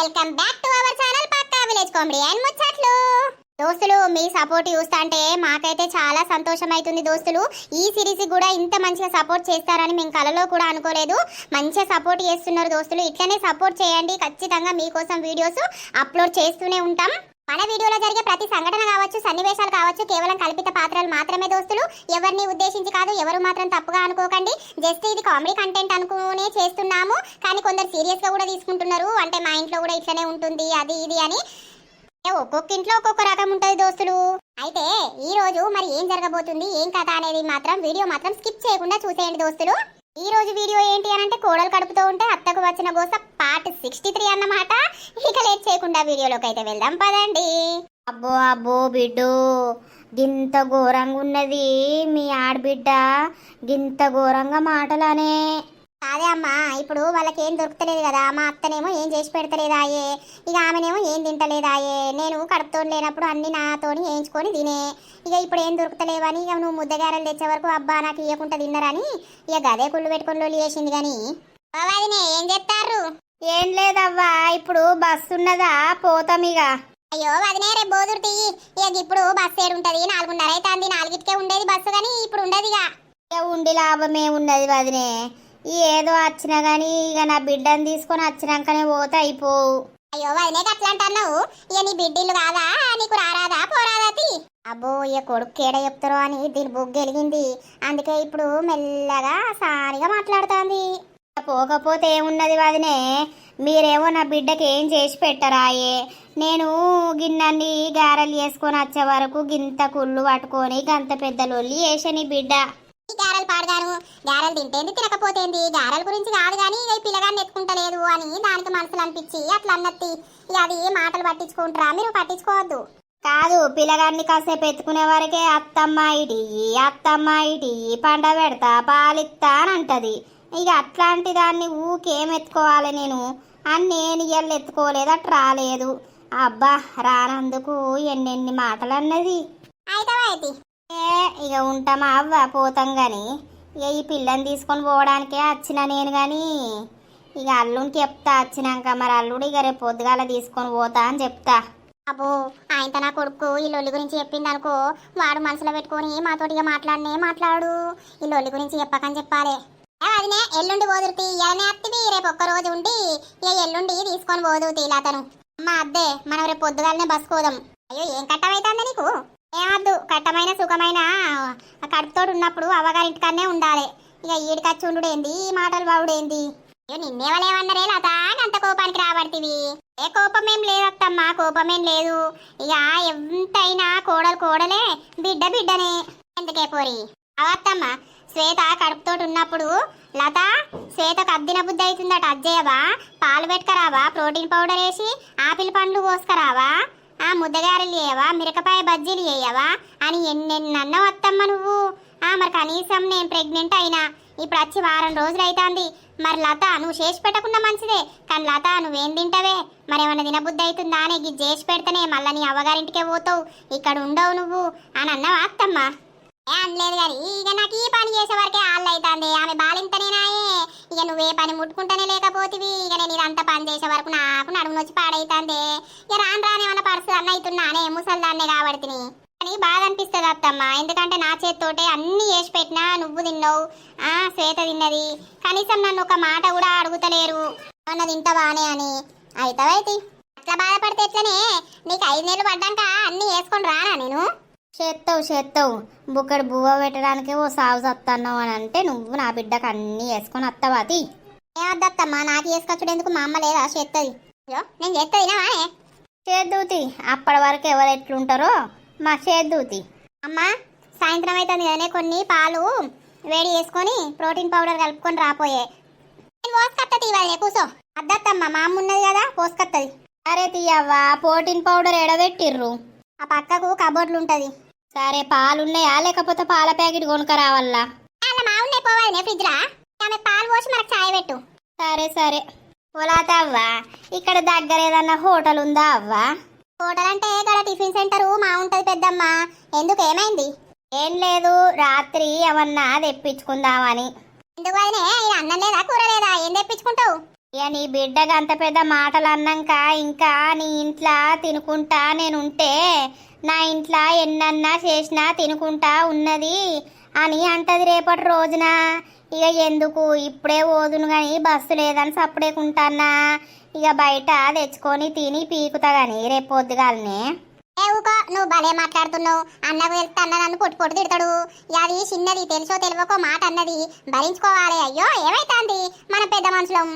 Welcome back to our channel Pakka village comedy and ముచ్చట్లు. దోస్తులు మీ support చూస్తుంటే మాకైతే చాలా సంతోషం అవుతుంది దోస్తులు. ఈ సిరీస్ కూడా ఇంత మంచిగా సపోర్ట్ చేస్తారని మేము కలలో కూడా అనుకోలేదు. మంచిగా సపోర్ట్ చేస్తున్నారు దోస్తులు. ఇట్లనే సపోర్ట్ చేయండి. ఖచ్చితంగా మీకోసం వీడియోస్ అప్లోడ్ చేస్తూనే ఉంటాం. మన వీడియోలో జరిగే ప్రతి సంఘటన కావచ్చు సన్నివేశాలు కావచ్చు కేవలం కల్పిత పాత్రలు మాత్రమే దోస్తులు. ఎవరిని ఉద్దేశించి కాదు ఎవరు మాత్రం తప్పుగా అనుకోకండి. జస్ట్ ఇది కామెడీ కంటెంట్ అనుకునే చేస్తున్నాము. కానీ కొందరు సీరియస్గా కూడా తీసుకుంటున్నారు. అంటే మా ఇంట్లో కూడా ఇట్లనే ఉంటుంది అది ఇది అని. ఒక్కొక్క ఇంట్లో ఒక్కొక్క రకం ఉంటుంది దోస్తులు. అయితే ఈ రోజు మరి ఏం జరగబోతుంది ఏం కథ అనేది మాత్రం వీడియో మాత్రం స్కిప్ చేయకుండా చూసేయండి దోస్తులు. ఈ రోజు వీడియో ఏంటి అని అంటే కోడలు కడుపుతూ ఉంటే అత్తకు వచ్చిన గోస పార్ట్ సిక్స్టీ త్రీ అన్నమాట. ఇక లేట్ చేయకుండా వీడియోలోకి అయితే వెళ్దాం పదండి. అబ్బో అబ్బో బిడ్డు గింత ఘోరంగా ఉన్నది మీ ఆడబిడ్డ గింత ఘోరంగా మాటలనే. అదే అమ్మా ఇప్పుడు వాళ్ళకి ఏం దొరుకుతలేదు కదా. మా అత్తనేమో ఏం చేసి పెడతలేదాయే. ఇక ఆమెనేమో ఏం తింటలేదాయే. నేను కడుపుతో లేనప్పుడు అన్ని నాతోని వేయించుకొని తినే. ఇక ఇప్పుడు ఏం దొరుకుతలేవని ఇక నువ్వు ముద్దగారలు తెచ్చే వరకు అబ్బా నాకు ఇవ్వకుండా తిన్నరని ఇక గదే కుళ్ళు పెట్టుకొని లొల్లి చేసింది కానీ. బాబాదినే ఏం చెప్తారు ఏం లేదవ్వా ఇప్పుడు బస్సు ఉన్నదా పోతాం ఇక. అయ్యో వదినే రేపు బోదురు తీయి ఇక ఇప్పుడు బస్సు ఏడు ఉంటది నాలుగున్నర అవుతుంది నాలుగిటికే ఉండేది బస్సు కానీ ఇప్పుడు ఉండదు ఇక ఉండి లాభమే ఉన్నది వదినే. ఏదో వచ్చినా గానీ ఇక నా బిడ్డను తీసుకొని వచ్చినాకనే పోతే అయిపోవు. అయ్యో వదినే అట్లా అంటున్నావు ఇక నీ బిడ్డిల్లు కాదా? నీకు రారాదా? పోరాదా అబ్బో ఇక కొడుకు కేడ చెప్తారో అని దీని బొగ్గు వెలిగింది. అందుకే ఇప్పుడు మెల్లగా సారిగా మాట్లాడుతోంది. పోకపోతే ఏమున్నది వదినే? మీరేమో నా బిడ్డకి ఏం చేసి పెట్టరాయే? నేను గిన్నెన్ని గారెలు చేసుకొని వచ్చే వరకు గింత కుళ్ళు పట్టుకొని గంత పెద్ద లొల్లి వేసని బిడ్డ. గారెలు పాడగాను గారెలు తింటేంది తినకపోతేంది. గారెల గురించి కాదు కానీ ఇక ఈ పిల్లగాన్ని ఎత్తుకుంటలేదు అని దానికి మనసులు అనిపించి అట్లా అన్నత్తి ఇక అది మాటలు పట్టించుకుంటారా? మీరు పట్టించుకోవద్దు. కాదు పిల్లగాన్ని కాసేపు ఎత్తుకునే వరకే అత్తమ్మ ఇటి అత్తమ్మ ఇటి పండ పెడతా పాలిత్తా అని అంటది. ఇక అట్లాంటి దాన్ని ఊకేం ఎత్తుకోవాలి నేను? అని నేను ఇయ్యాలు ఎత్తుకోలేదు అట్లా రాలేదు. అబ్బా రానందుకు ఎన్నెన్ని మాటలు అన్నది. అయితే? ఏ ఇక ఉంటామా? అవ్వ పోతాం గాని. ఇక ఈ పిల్లని తీసుకొని పోవడానికే వచ్చిన నేను గాని. ఇక అల్లునికి చెప్తా వచ్చినాక మరి అల్లుడు ఇక రేపు పొద్దుగాల తీసుకొని పోతా అని చెప్తా. అబ్బో ఆయనతో నా కొడుకు ఈ లొల్లి గురించి చెప్పింది అనుకో వాడు మనసులో పెట్టుకొని మాతోటిగా మాట్లాడనే మాట్లాడు. ఈ లొల్లి గురించి చెప్పకని చెప్పాలి. అదినే ఎల్లుండి పోదురుతి ఇలానే అత్తివి రేపు ఒక్క రోజు ఉండి ఇక ఎల్లుండి తీసుకొని పోదు తీలాతను అమ్మ అద్దే మనం రేపు పొద్దుగాలనే బస్ కోదాం అయ్యో ఏం కట్టవైతుందా నీకు? ఏమద్దు కట్టమైన సుఖమైన కడుపుతోడు ఉన్నప్పుడు అవ్వగారింటికన్నే ఉండాలి. ఇక ఈడికచ్చుండుడేంది ఈ మాటలు బావుడేంది అయ్యో నిన్నేవలేమన్నరే లత అంత కోపానికి రాబడితివి. ఏ కోపం ఏం లేదత్తమ్మా కోపమేం లేదు. ఇక ఎంతైనా కోడలు కోడలే బిడ్డ బిడ్డనే. ఎందుకే పోరి? అవత్తమ్మ శ్వేత కడుపుతోటి ఉన్నప్పుడు లత శ్వేతకు అద్దిన బుద్ధి అవుతుందట అజ్జయ్యవా పాలు పెట్టుకరావా ప్రోటీన్ పౌడర్ వేసి ఆపిల్ పండ్లు కోసుకరావా? ఆ ముద్దగారెలు చేయవా మిరకపాయ బజ్జీలు చేయవా అని ఎన్నెన్నన్నావు అత్తమ్మ నువ్వు. ఆ మరి కనీసం నేను ప్రెగ్నెంట్ అయినా. ఇప్పుడు వచ్చి వారం రోజులు అవుతుంది మరి లత నువ్వు చేసి పెట్టకుండా మంచిదే. కానీ లత నువ్వేం తింటావే? మరి ఏమన్నా తినబుద్ధి అవుతుందా అని ఇది చేసి పెడితేనే మళ్ళీ నీ అవ్వగారింటికే పోతావు. ఇక్కడ ఉండవు నువ్వు. అని అన్నావా అత్తమ్మ? ఏం లేదు కానీ ఇక నాకు ఈ పని చేసే వరకే ఆళ్ళు అవుతుంది ఆమె బాలింతనేనాయే ఇక నువ్వే పని ముట్టుకుంటేనే లేకపోతివి. ఇక నేను ఇదంతా పని చేసే వరకు నాకు నడుము వచ్చి పాడైతుంది. ఇక రాను రాని ఏమన్నా పర్సు అన్న అవుతున్నానే ముసలిదాన్నే కాబడితిని అని బాధ అనిపిస్తుంది అత్తమ్మ. ఎందుకంటే నా చేతితోటే అన్ని చేసి పెట్టినా నువ్వు తిన్నావు. ఆ శ్వేత తిన్నది. కనీసం నన్ను ఒక మాట కూడా అడుగుతలేరు. అన్న తింటావానే అని. అయితే అట్లా బాధపడితే ఎట్లనే? నీకు ఐదు నెలలు పడ్డాక అన్ని వేసుకొని రానా నేను? చేత్తావు చేత్తావు. బుక్కడు బువ్వ పెట్టడానికి ఓ సాగు సత్తన్నావు అని అంటే నువ్వు నా బిడ్డకు అన్ని వేసుకొని వస్తావాతి ఏమద్దత్తమ్మా నాకు వేసుకొచ్చుడు ఎందుకు? మా అమ్మ లేదా? చేస్తుంది నేను చేస్తుంది వినవానే చేద్దూతి. అప్పటి వరకు ఎవరు ఎట్లుంటారో మా చేద్దూతి. అమ్మా సాయంత్రం అవుతుంది కదనే కొన్ని పాలు వేడి చేసుకొని ప్రోటీన్ పౌడర్ కలుపుకొని రాపోయే. నేను పోసుకొత్తది ఇవాళ కూసో. అద్దత్తమ్మ మా అమ్మ ఉన్నది కదా పోసుకొత్తది. అరే తీయవ్వా ప్రోటీన్ పౌడర్ ఎడబెట్టిర్రు. ఆ పక్కకు కబోర్డ్లు ఉంటది సరే పాలున్నాయా? లేకపోతే పాల ప్యాకెట్ కొనుక్కరావల్లా అలా మా ఉన్నాయి పోవాలి ఫ్రిడ్జ్ ఆమె పాలు పోసి మనకు చాయ్ పెట్టు. సరే సరే. పొలాత అవ్వా? ఇక్కడ దగ్గర ఏదన్నా హోటల్ ఉందా అవ్వా? హోటల్ అంటే ఇక్కడ టిఫిన్ సెంటర్ మా ఉంటది పెద్దమ్మ. ఎందుకు ఏమైంది? ఏం లేదు రాత్రి ఏమన్నా తెప్పించుకుందామని. ఎందుకు ఇది అన్నం లేదా కూర లేదా? ఏం తెప్పించుకుంటావు? ఇక నీ బిడ్డకి అంత పెద్ద మాటలు అన్నాక ఇంకా నీ ఇంట్లో తినుకుంటా నేనుంటే నా ఇంట్లో ఎన్నన్నా చేసినా తినుకుంటా ఉన్నది అని అంటది రేపటి రోజున. ఇక ఎందుకు? ఇప్పుడే ఓదును కానీ బస్సు లేదని సప్పుడేకుంటానా ఇక బయట తెచ్చుకొని తిని పీకుతా కానీ రేపు పొద్దుగాలనే. నువ్వు భలే మాట్లాడుతున్నావు. అన్నకు వెళ్తే అన్న నన్ను పొట్టు పొట్టు తిడతాడు. ఇక అది చిన్నది తెలుసో తెలియకో మాట అన్నది. భరించుకోవాలి. అయ్యో ఏమైతాంది? మన పెద్ద మనుషులం.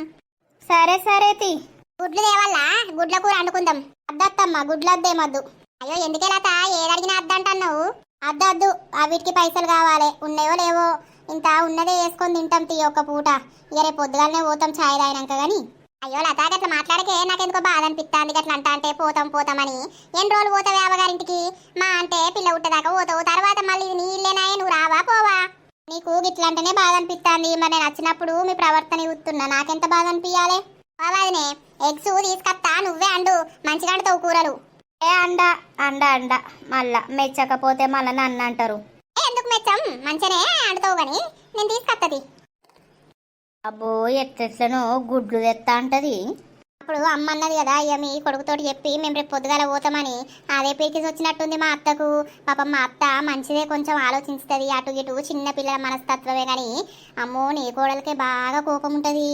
సరే సరే తి. గుడ్లు లేవల్లా గుడ్ల కూర వండుకుందాం. అద్దత్తమ్మ గుడ్లు అద్దేమద్దు అయ్యో ఎందుకెలాత ఏదడిగినా అద్దంటన్నావు. అద్దద్దు అవిటికి పైసలు కావాలి. ఉన్నాయో లేవో. ఇంత ఉన్నదే వేసుకొని తింటాం తీ ఒక్క పూట. ఇక రేపు పొద్దుగానే పోతాం ఛాయ్ తాగినాక గాని. అయ్యో లత గట్ల మాట్లాడకే. నాకెందుకో బాధ అనిపిస్తుంది గట్ల అంట అంటే పోతాం పోతామని. ఎన్ని రోజులు పోతావు అవ్వగారింటికి మా అంటే పిల్ల ఉట్టదాకా పోతావు. తర్వాత మళ్ళీ నీళ్ళేనాయే నువ్వు రావా పోవా? నీకు గిట్ల అంటేనే బాధ అనిపిస్తుంది మరి నేను వచ్చినప్పుడు మీ ప్రవర్తన ఇస్తున్నా నాకెంత బాధ అనిపించాలి బాబాదినే ఎగ్స్ తీసుకొస్తా నువ్వే అండు. మంచిగా అండుతావు కూరలు. ఏ అండ? అండ అండ. మళ్ళా మెచ్చకపోతే మళ్ళా నన్ను అంటారు. ఎందుకు మెచ్చం? మంచిగానే అండుతావు గాని నేను తీసుకొత్తది. అబ్బో ఎట్లెట్లనో గుడ్లు తెత్తా అంటది. అప్పుడు అమ్మ అన్నది కదా ఇక మీ కొడుకుతోటి చెప్పి మేము రేపు పొద్దుగాల పోతామని. అదే పీకిసి వచ్చినట్టుంది మా అత్తకు. పాపం మా అత్త మంచిదే కొంచెం ఆలోచిస్తుంది అటు ఇటు చిన్న పిల్లల మనస్తత్వమే కానీ అమ్మో నీ కోడలకే బాగా కోపం ఉంటుంది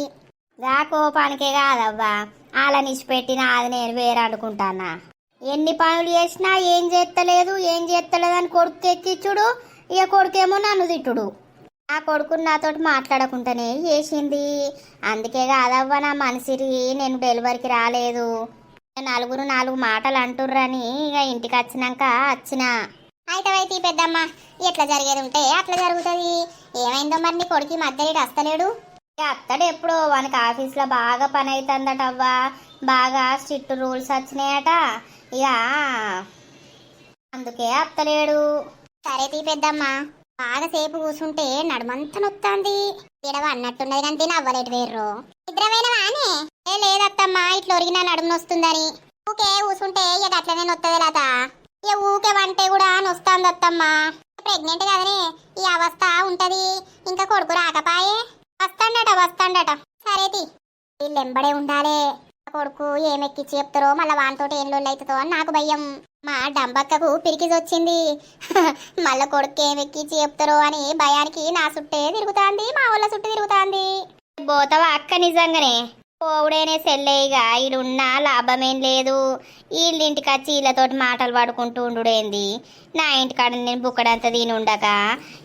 గా కోపానికే కాదవ్వా. అలా నిష్పెట్టిన అది నేను వేరే అనుకుంటానా? ఎన్ని పనులు చేసినా ఏం చేస్తలేదు ఏం చేస్తలేదు అని కొడుకు ఎక్కిచ్చుడు. ఇక కొడుకేమో నన్ను తిట్టుడు. ఆ కొడుకుని నాతోటి మాట్లాడకుండానే చేసింది. అందుకే కాదవ్వ నా మనసిరి నేను డెలివరీకి రాలేదు. నలుగురు నాలుగు మాటలు అంటుర్రని ఇక ఇంటికి వచ్చినాక వచ్చిన అయితే అయితే ఈ పెద్దమ్మ ఎట్లా జరిగేది ఉంటే అట్లా జరుగుతుంది. ఏమైందో మరి నీ కొడుకు ఈ మధ్య వస్తలేడు ఇక అత్తడు ఎప్పుడో వానికి ఆఫీస్లో బాగా పని అవుతుందట అవ్వా బాగా స్ట్రిక్ట్ రూల్స్ వచ్చినాయట. ఇక అందుకే అత్తలేడు. సరే తీ పెద్దమ్మ. బాగా సేపు కూర్చుంటే నడుమంతా నొత్తాంది. తిడవ అన్నట్టున్నది కానీ తిని అవ్వలేటు వేర్రు. నిద్రమైన ఏ లేదత్తమ్మా ఇట్లా ఒరిగినా నడుము నొస్తుందని. ఊకే కూర్చుంటే ఇక అట్లనే నొత్తది లత. ఇక ఊకే వంటే కూడా నొస్తాంది అత్తమ్మా ప్రెగ్నెంట్ కదనే ఈ అవస్థ ఉంటది. ఇంకా కొడుకు రాకపాయే? వస్తాడట వస్తాడట. సరే తీ. వీళ్ళు ఎంబడే ఉండాలే కొడుకు ఏమెక్కిచ్చి చెప్తారో మళ్ళీ వానితోటి ఏం లొల్లి అవుతుందో అని నాకు భయం. మా డంబక్కకు పిరికిజొచ్చింది మళ్ళా కొడుకు ఏమెక్కిచ్చి చెప్తారో అని భయానికి నా చుట్టే తిరుగుతాంది మా వాళ్ళ చుట్టూ తిరుగుతాంది. పోతావా అక్క నిజంగానే పోవుడేనే సెల్లయ్యగా ఈడున్నా లాభమేం లేదు. వీళ్ళింటికి వచ్చి వీళ్ళతోటి మాటలు పడుకుంటూ ఉండుడేంది. నా ఇంటికాడ నేను బుక్కడంత దీని ఉండక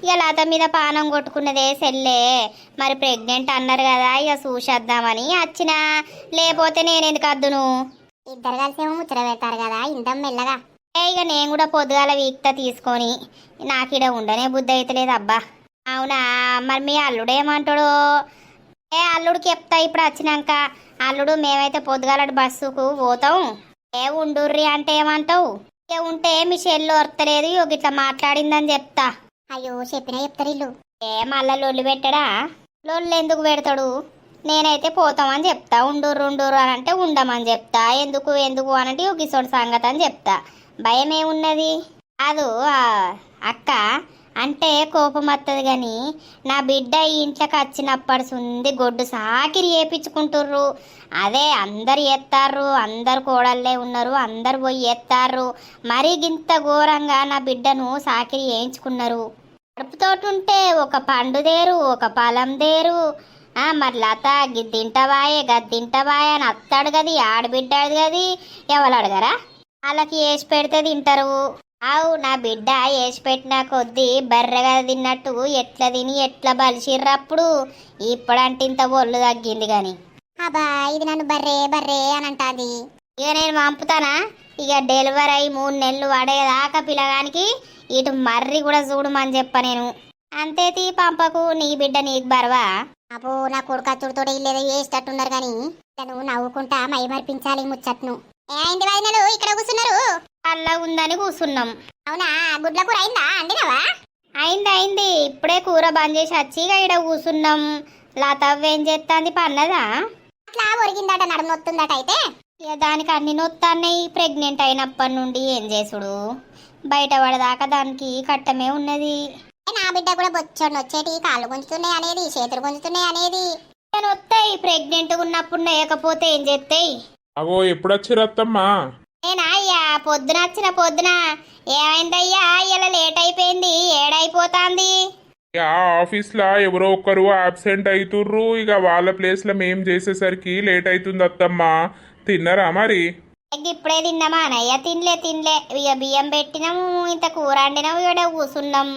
ఇక లత మీద పానం కొట్టుకున్నదే సెల్లే. మరి ప్రెగ్నెంట్ అన్నారు కదా ఇక చూసేద్దామని వచ్చిన లేకపోతే నేను ఎందుకు అద్దును? ఇద్దరు కలిసేమో ముచ్చట పెడతారు కదా ఇందం మెల్లగా. ఏ ఇక నేను కూడా పొద్దుగాల వీక్త తీసుకొని నాకు ఇడ ఉండనే బుద్ధి అయితలేదు అబ్బా. అవునా? మరి మీ అల్లుడు ఏమంటాడు? ఏ అల్లుడికి చెప్తా ఇప్పుడు వచ్చినాక. అల్లుడు మేమైతే పొద్దుగాల బస్సుకు పోతాం. ఏ ఉండుర్రి అంటే ఏమంటావు? ఏ ఉంటే మీ చెల్లు వస్తలేదు ఇగో గిట్లా మాట్లాడిందని చెప్తా. అయ్యో చెప్పినా చెప్తారు ఇల్లు. ఏ మళ్ళా లొల్లి పెట్టడా? లొల్లు ఎందుకు పెడతాడు? నేనైతే పోతామని చెప్తా. ఉండుర్రు ఉండుర్రు అని అంటే ఉండమని చెప్తా. ఎందుకు ఎందుకు అని అంటే ఒక సంగతి అని చెప్తా. భయం ఏమున్నది? అదు అక్క అంటే కోపం వస్తుంది కానీ నా బిడ్డ ఈ ఇంట్లోకి వచ్చినప్పటి సుంది గొడ్డు సాకిరి వేపించుకుంటుర్రు అదే అందరు ఎత్తారు అందరు కోడళ్ళే ఉన్నారు అందరు పోయి ఎత్తారు మరీ గింత ఘోరంగా నా బిడ్డను సాకిరి వేయించుకున్నారు కడుపుతోటి ఉంటే ఒక పండు దేరు ఒక పొలం దేరు. మరి లత గిద్దింటవాయే గద్దింటవాయే అని అత్తాడు గది ఆడబిడ్డాడు గది ఎవరు అడగరా? వాళ్ళకి వేసి పెడితే తింటారు. అవు నా బిడ్డ వేసి పెట్టిన కొద్దీ బర్రెగా తిన్నట్టు ఎట్లా తిని ఎట్లా బలిసిర్రప్పుడు ఇప్పుడంటే ఇంత ఒళ్ళు తగ్గింది గాని. అబ్బా ఇది నన్ను బర్రే బర్రే అని అంటాది. ఇక నేను పంపుతానా? ఇక డెలివరీ అయ్యి మూడు నెలలు పడేదాకా పిల్లగానికి ఇటు మర్రి కూడా చూడమని చెప్ప నేను. అంతే తీ పంపకు నీ బిడ్డ నీకు బరవా? అబ్బో నా కొడుకు అచ్చుడితో ఇల్లేదో వేసేటట్టున్నారు కానీ తను నవ్వుకుంటా మై మరిపించాలి ఈ ముచ్చట్ను ఏమైంది వదినలు ఇక్కడ కూర్చున్నారు? అల్లా ఉందని కూర్చున్నాం. అవునా? గుడ్ల కూర అయిందా? అండినవా? అయింది అయింది. ఇప్పుడే కూర బంద్ చేసి వచ్చి ఇక ఈడ కూర్చున్నాం. లతవ్వ ఏం చేస్తాంది పన్నదా? అట్లా ఒరిగిందట నడుము నొత్తుందట అయితే. ఇక దానికి అన్ని నొత్తాన్నాయి. ప్రెగ్నెంట్ అయినప్పటి నుండి ఏం చేసుడు? బయట పడదాకా దానికి కట్టమే ఉన్నది. నా బిడ్డ కూడా బొచ్చోడు వచ్చేటి కాళ్ళు గుంజుతున్నాయి అనేది చేతులు గుంజుతున్నాయి అనేది. నేను వస్తాయి ప్రెగ్నెంట్ ఉన్నప్పుడు లేకపోతే ఏం చేస్తాయి అగో ఎప్పుడొచ్చిరత్తమ్మా నేనా అయ్యా? పొద్దున వచ్చిన పొద్దున. ఏమైందయ్యా? ఇలా లేట్ అయిపోయింది ఏడైపోతాంది. ఇక ఆఫీస్లో ఎవరో ఒక్కరు అబ్సెంట్ అవుతుర్రు ఇక వాళ్ళ ప్లేస్లో మేం చేసేసరికి లేట్ అవుతుంది అత్తమ్మా. తిన్నరా మరి? ఎగ్ ఇప్పుడే తిన్నామా? అనయ్య తినలే తినలే. ఇక బియ్యం పెట్టినాము ఇంత కూర వండినాము ఇక్కడ కూసున్నాం.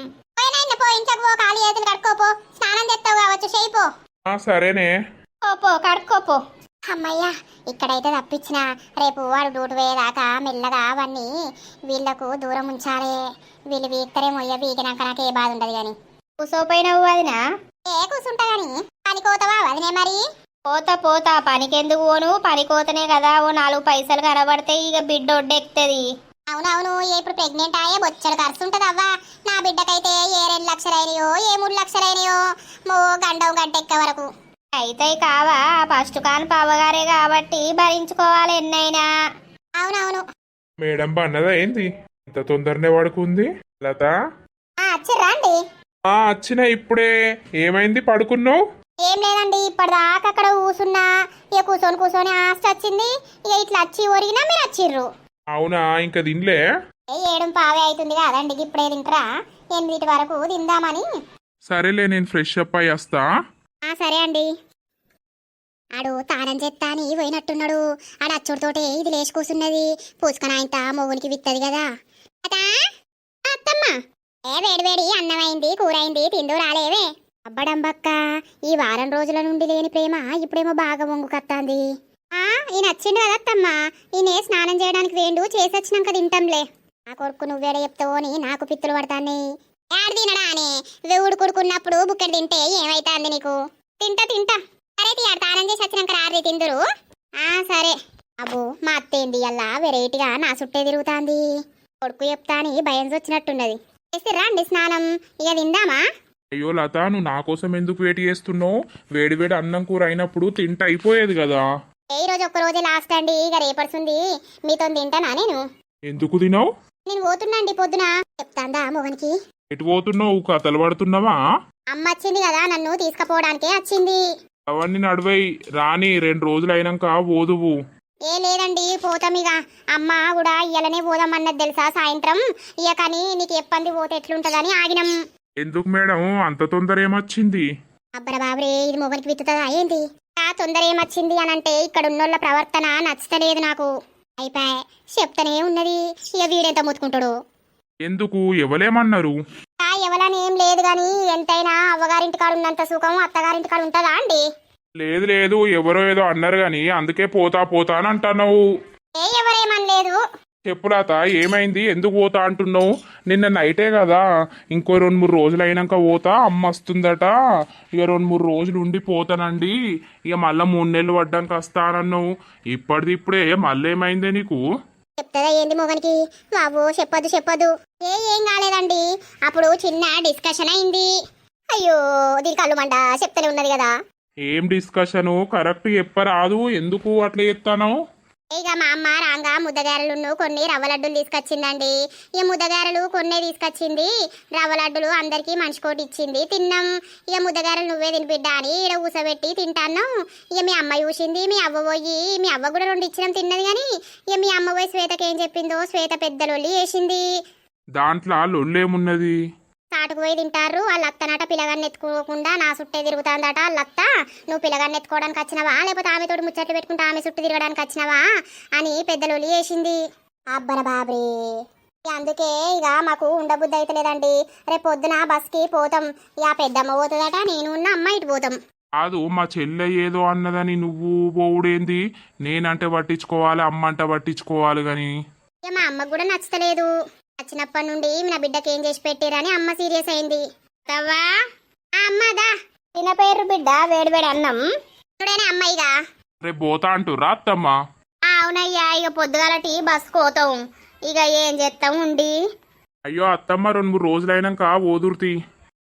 పో ఇంట్లోకి పో ఖాళీ చేతులు కట్టుకోపో స్నానం చేస్తావు కావచ్చు చేయిపో ఆ, సరేనే. పోపో కడుక్కోపో అమ్మయ్యా ఇక్కడైతే తప్పించిన రేపు వాడు డ్యూటీ పోయేదాకా మెల్లగా అవన్నీ వీళ్ళకు దూరం ఉంచాలి. వీళ్ళు వీక్తరేమో ఇయ్య వీకినాక నాకు ఏ బాధ ఉండదు కానీ కూసోపోయినావు వదినా? ఏ కూర్చుంటా పని కోతవా వదినే మరి? పోతా పోతా. పనికెందుకు పోను? పని కోతనే కదా ఓ నాలుగు పైసలు కనబడితే ఇక బిడ్డ ఒడ్డెక్కుతుంది అవునవును ఇప్పుడు ప్రెగ్నెంట్ అయ్యే బొచ్చడు ఖర్చు ఉంటుంది అవ్వా నా బిడ్డకైతే ఏ రెండు లక్షలైనయో ఏ మూడు లక్షలైనయో మో గండం గడ్డెక్క వరకు. అయితే కావా ఫస్ట్ కాని పవగారే కాబట్టి భరించుకోవాలి ఎన్నైనా. అవునవును. మేడం పన్నదా ఏంది? ఇంత తొందరనే పడుకుంది లత? అండి? ఆ వచ్చిన ఇప్పుడే. ఏమైంది పడుకున్నావు? ఏం లేదండి ఇప్పటిదాకా అక్కడ కూసున్నా. ఇక కూర్చొని కూర్చొని ఆస్తి వచ్చింది. ఇక ఇట్లా వచ్చి ఒరిగినా మీరు వచ్చిర్రు అవునా? ఇంకా తినలే? ఏ ఏడు పావే అవుతుంది కదండి ఇప్పుడే తింటరా? ఎనిమిది వరకు తిందామని. సరేలే నేను ఫ్రెష్ అప్ అయ్యి వస్తా ఆ సరే అండి. ఆడు తానం చెత్తా అని పోయినట్టున్నాడు. ఆడు అచ్చుడితోటే ఇది లేచి కూసున్నది. పూసుకొని ఆయన మొగునికి విత్తది కదా. అతా అత్తమ్మ. ఏ వేడి వేడి అన్నమైంది కూర అయింది తిందు రాలేవే. అబ్బడంబక్క ఈ వారం రోజుల నుండి లేని ప్రేమ ఇప్పుడేమో బాగా వంగుకత్తాంది ఆ ఈయన వచ్చిండు కదా అత్తమ్మ. ఈయనే స్నానం చేయడానికి వేండు చేసొచ్చినాక తింటాంలే. నా కొడుకు నువ్వేడ చెప్తావో అని నాకు పిత్తులు పడతాన్ని ఏడు తినడా అని? దేవుడు కొడుకున్నప్పుడు బుక్కెడు తింటే ఏమైతుంది నీకు? తింటా తింటా. సరే తీయాడు స్నానం చేసి వచ్చినాక రాత్రి తిందురు. ఆ సరే. అబ్బో మా అత్తేంది అలా వెరైటీగా నా చుట్టే తిరుగుతాంది. కొడుకు చెప్తా అని భయం వచ్చినట్టున్నది రాండి అండి స్నానం. ఇక తిందామా? అయ్యో లత నువ్వు నా కోసం ఎందుకు వెయిట్ చేస్తున్నావు? వేడి వేడి అన్నం కూర అయినప్పుడు తింటే అయిపోయేది కదా. ఏ రోజు ఒక్క రోజే లాస్ట్ అండి. ఇక రేపడుతుంది మీతో తింటానా నేను? ఎందుకు తినావు? నేను పోతున్నా పొద్దున. చెప్తాందా మోహన్కి? ఎటు పోతున్నావు? కథలు పడుతున్నావా? అమ్మ వచ్చింది కదా నన్ను తీసుకుపోవడానికే వచ్చింది. అవన్నీ నడువై రాని రెండు రోజులు అయినాక పోదువు. ఏ లేదండి పోతాం ఇక. అమ్మ కూడా ఇయ్యాలనే పోదాం అన్నది తెలుసా సాయంత్రం? ఇక కానీ నీకు ఎప్పంది పోతే ఎట్లుంటదని ఆగినం. ఎందుకు మేడం? అంత తొందర ఏమొచ్చింది? అబ్బర బాబరే ఇది మొగనికి విత్తుతుందా ఏంటి తొందర ఏమొచ్చింది అని అంటే ఇక్కడ ఉన్నోళ్ళ ప్రవర్తన నచ్చలేదు నాకు. అయిపోయి చెప్తానే ఉన్నది. ఇక వీడెంత ముత్తుకుంటాడు? ఎందుకు? ఎవలేమన్నారు? ఆ ఎవలని ఏం లేదు గాని ఎంతైనా అవ్వగారింటి కాడ ఉన్నంత సుఖం అత్తగారింటి కాడ ఉంటుందా అండి? లేదు లేదు ఎవరో ఏదో అన్నారు గాని అందుకే పోతా పోతా అని అంటున్నావు. ఏ ఎవరేమనలేదు. చెప్పులాత ఏమైంది? ఎందుకు పోతా అంటున్నావు? నిన్న నైటే కదా. ఇంకో రెండు మూడు రోజులు అయినాక పోతా. అమ్మ వస్తుందట. ఇక రెండు మూడు రోజులు ఉండి పోతానండి. ఇక మళ్ళీ మూడు నెలలు పడ్డాక వస్తానన్నావు. ఇప్పటిది ఇప్పుడే. మళ్ళీ ఏమైందే నీకు? చెప్తుందా ఏంది మొగనికి? బాబు చెప్పొద్దు చెప్పొద్దు. ఏ ఏం కాలేదండి? అప్పుడు చిన్న డిస్కషన్ అయింది. అయ్యో దీని కళ్ళు మంట చెప్తూనే ఉన్నది కదా. ఏం డిస్కషను కరెక్ట్ చెప్పరాదు. ఎందుకు అట్లా చెప్తాను? ఇక మా అమ్మ రాంగా ముద్దగారెలు కొన్ని రవ్వ లడ్డులు తీసుకొచ్చిందండి. ఈ ముద్దగారలు కొన్ని తీసుకొచ్చింది. రవ్వ లడ్డులు అందరికీ మనిషికోటి ఇచ్చింది. తిన్నాం. ఇక ముద్దగారలు నువ్వే తినిపిడ్డా అని ఈడ కూసబెట్టి తింటాను ఇక మీ అమ్మ చూసింది మీ అవ్వ పోయి మీ అవ్వ కూడా రెండు ఇచ్చినాం తిన్నది కానీ ఇక మీ అమ్మ పోయి శ్వేతకి ఏం చెప్పిందో శ్వేత పెద్దలొల్లి వేసింది దాంట్లో లొల్లేమున్నది? తాటుకు పోయి తింటారు. వాళ్ళ అత్తనట పిల్లగాన్ని ఎత్తుకోకుండా నా చుట్టే తిరుగుతాందట. వాళ్ళ అత్త నువ్వు పిల్లగాన్ని ఎత్తుకోవడానికి వచ్చినవా? లేకపోతే ఆమె తోటి ముచ్చట్లు పెట్టుకుంటే ఆమె చుట్టూ తిరగడానికి వచ్చినవా? అని పెద్దలు వేసింది అబ్బన బాబ్రీ! అందుకే ఇక మాకు ఉండబుద్ధి అయితే లేదండి రేపు పొద్దున బస్కి పోతాం. ఇక పెద్దమ్మ పోతుందట నేను ఉన్న అమ్మ ఇటు పోతాం. కాదు మా చెల్లె ఏదో అన్నదని నువ్వు పోవుడేంది? నేనంటే పట్టించుకోవాలి అమ్మ అంటే పట్టించుకోవాలి ఇక మా అమ్మకు కూడా నచ్చలేదు నచ్చినప్పటి నుండి నా బిడ్డకి ఏం చేసి పెట్టిరని అమ్మ సీరియస్ అయింది. తవ్వా ఆ అమ్మదా తిన పేరు బిడ్డ వేడివేడి అన్నం. చూడనే అమ్మాయిగా రేపు పోతా అంటురా అత్తమ్మ. ఆ, అవునయ్యా ఇక పొద్దుగాల టీ బస్ కోతాం ఇక ఏం చేస్తాం ఉండి. అయ్యో అత్తమ్మ రెండు మూడు రోజులు అయినాక ఓదుర్తి.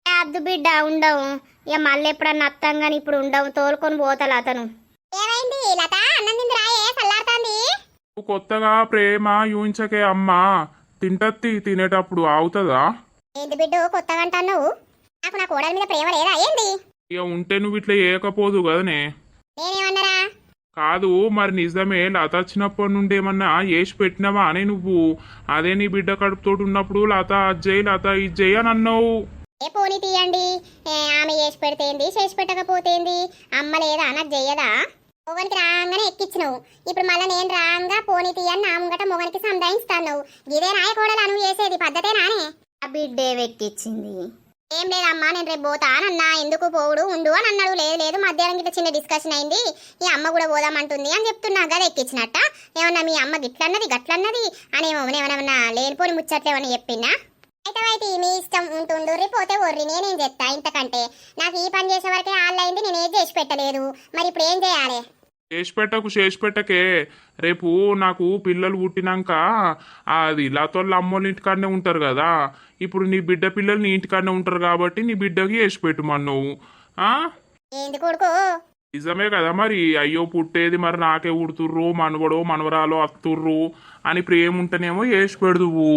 ఏ అద్దు బిడ్డ ఉండవు. ఇక మళ్ళీ ఎప్పుడన్నా అత్తం కానీ ఇప్పుడు ఉండవు తోలుకొని పోతాలు అతను. ఏమైంది లత? అన్నం తింది రాయే చల్లారుతాంది? నువ్వు కొత్తగా ప్రేమ యూహించకే అమ్మ. తింటత్తి తినేటప్పుడు ఆగుతుందా? ఏంటి బిడ్డు కొత్తగా అంటున్నావు? నాకు నా కోడల మీద ప్రేమ లేదా? ఏంది? ఇక ఉంటే నువ్వు ఇట్లా చేయకపోదు కదనే. నేనేమన్నారా? కాదు మరి నిజమే లత వచ్చినప్పటి నుండి ఏమన్నా వేసి పెట్టినావా అని నువ్వు? అదే నీ బిడ్డ కడుపుతోటి ఉన్నప్పుడు లత అజ్జయ్ లత ఇజ్జయ్ అని అన్నావు. ఏ పోనీ తీయండి. ఆమె చేసి పెడితేంది చేసి పెట్టకపోతేంది అమ్మ లేదా? నాకు చెయ్యదా మొగనికి రాగానే ఎక్కించినావు ఇప్పుడు మళ్ళీ నేను రాగా పోనీ తీయని నా ముంగట మొగనికి సంధాయిస్తాను ఇదే నాయ కూడా నువ్వు చేసేది పద్ధతే నానే? ఆ బిడ్డే వెక్కిచ్చింది. ఏం లేదమ్మా నేను రేపు పోతా అని అన్నా. ఎందుకు పోవుడు ఉండు అని అన్నాడు. లేదు లేదు మధ్యాహ్నం గిట్ల చిన్న డిస్కషన్ అయింది. ఈ అమ్మ కూడా పోదామంటుంది అని చెప్తున్నా కదా ఎక్కించినట్ట ఏమన్నా మీ అమ్మ గిట్లన్నది గట్లన్నది అని ఏమో ఏమన్నా లేనిపోని ముచ్చట్లు ఏమన్నా చెప్పినా? అయితే అయితే మీ ఇష్టం ఉంటుండ్రి పోతే ఒర్రి. నేనేం చేస్తా ఇంతకంటే? నాకు ఈ పని చేసే వరకే ఆళ్ళైంది నేను ఏం చేసి పెట్టలేదు. మరి ఇప్పుడు ఏం చేయాలి? చేసి పెట్టకు చేసి పెట్టకే. రేపు నాకు పిల్లలు పుట్టినాక అది లతోళ్ళ అమ్మోళ్ళ ఇంటికాడనే ఉంటారు కదా. ఇప్పుడు నీ బిడ్డ పిల్లలు నీ ఇంటికాడనే ఉంటారు కాబట్టి నీ బిడ్డకి వేసి పెట్టుమన్నావు ఆ? ఏంది కొడుకు? నిజమే కదా మరి. అయ్యో పుట్టేది మరి నాకే ఉడుతుర్రు మనవడో మనవరాలో అత్తుర్రు అని ప్రేమ ఉంటేనేమో వేసి పెడుదువు.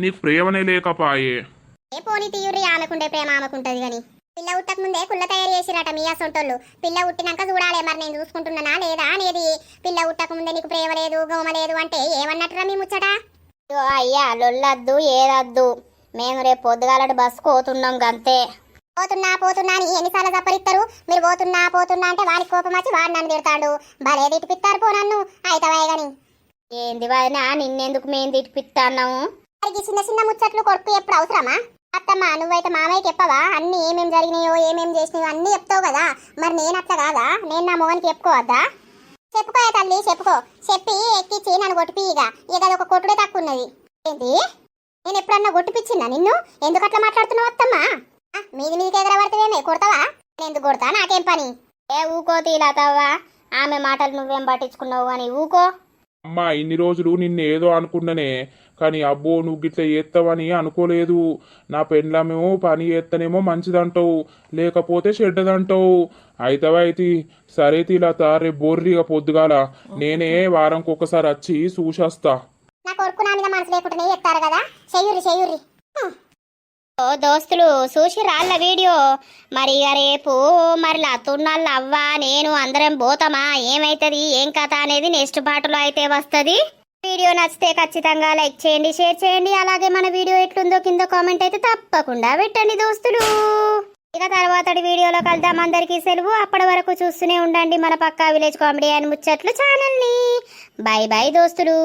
నీకు ప్రేమనే లేకపాయే. పోనీ తీయుర్రి ఆమెకుండే ప్రేమ ఆమెకుంటది గాని పిల్ల ఉట్టక ముందే కుళ్ళ తయారు చేసిరట మీ అసొంటోళ్ళు. పిల్ల ఉట్టినాక చూడాలి మరి నేను చూసుకుంటున్నానా లేదా అనేది. పిల్ల ఉట్టక ముందే నీకు ప్రేమ లేదు గోమ లేదు అంటే ఏమన్నట్టురా మీ ముచ్చట? అయ్యా లొల్లద్దు ఏదద్దు మేము రేపు పొద్దుగాలటి బస్సు పోతున్నాం గంతే. పోతున్నా పోతున్నా అని ఎన్నిసార్లు తప్పరిస్తారు మీరు పోతున్నా పోతున్నా అంటే వానికి కోపం వచ్చి వాడు నన్ను తిడతాడు. భలే తిట్టిపిస్తారు పో నన్ను అయితవాయి గాని ఏంది వదినా నిన్నెందుకు మేము తిట్టిపిస్తాన్నాము చిన్న చిన్న ముచ్చట్లు కొడుకు ఎప్పుడు అవసరమా? అత్తమ్మ నువ్వైతే మామయ్యకి చెప్పవా? అన్ని ఏమేం జరిగినాయో ఏమేం చేసినాయో అన్ని చెప్తావు కదా. మరి నేను అట్లా కాదా? నేను నా మొగనికి చెప్పుకోవద్దా? చెప్పుకో తల్లి చెప్పుకో. చెప్పి ఎక్కిచ్చి నన్ను కొట్టిపి ఇక. ఇక అది ఒక కొట్టుడే తక్కువ ఉన్నది ఏంటి? నేను ఎప్పుడన్నా కొట్టిపిచ్చిందా నిన్ను? ఎందుకు అట్లా మాట్లాడుతున్నావు అత్తమ్మా? మీది మీదికి ఎగరబడితేవేమే కొడతావా? నేను ఎందుకు కొడతా? నాకేం పని? ఏ ఊకో తీలాతావా ఆమె మాటలు నువ్వేం పట్టించుకున్నావు అని ఊకో. అమ్మా ఇన్ని రోజులు నిన్ను ఏదో అనుకున్ననే కానీ అబ్బో నువ్వు గిట్లా చేస్తావని అనుకోలేదు. నా పెండ్లమేమో పని చేస్తనేమో మంచిదంటావు. లేకపోతే చెడ్డదంటావు. అయితే అయితే? సరే తీలత రేపు బోర్రిగా పొద్దుగాల. నేనే వారంకి ఒకసారి వచ్చి చూసేస్తా. నా కొడుకు నా మీద మనసు లేకుండానే చెప్తారు కదా. చెయ్యుర్రి చెయ్యుర్రి ఓ దోస్తులు చూసి రాళ్ళ వీడియో. మరి ఇక రేపు మరి లతున్నాళ్ళు అవ్వ నేను అందరం పోతామా? ఏమైతుంది? ఏం కథ అనేది నెక్స్ట్ పాటలో అయితే వస్తుంది. వీడియో నచ్చితే ఖచ్చితంగా లైక్ చేయండి షేర్ చేయండి. అలాగే మన వీడియో ఎట్లుందో కింద కామెంట్ అయితే తప్పకుండా పెట్టండి దోస్తులు. ఇక తర్వాత వీడియోలో కలుద్దాం. అందరికీ సెలవు. అప్పటి వరకు చూస్తూనే ఉండండి మన పక్కా విలేజ్ కామెడీ అండ్ ముచ్చట్లు ఛానల్ని. బై బై దోస్తులు.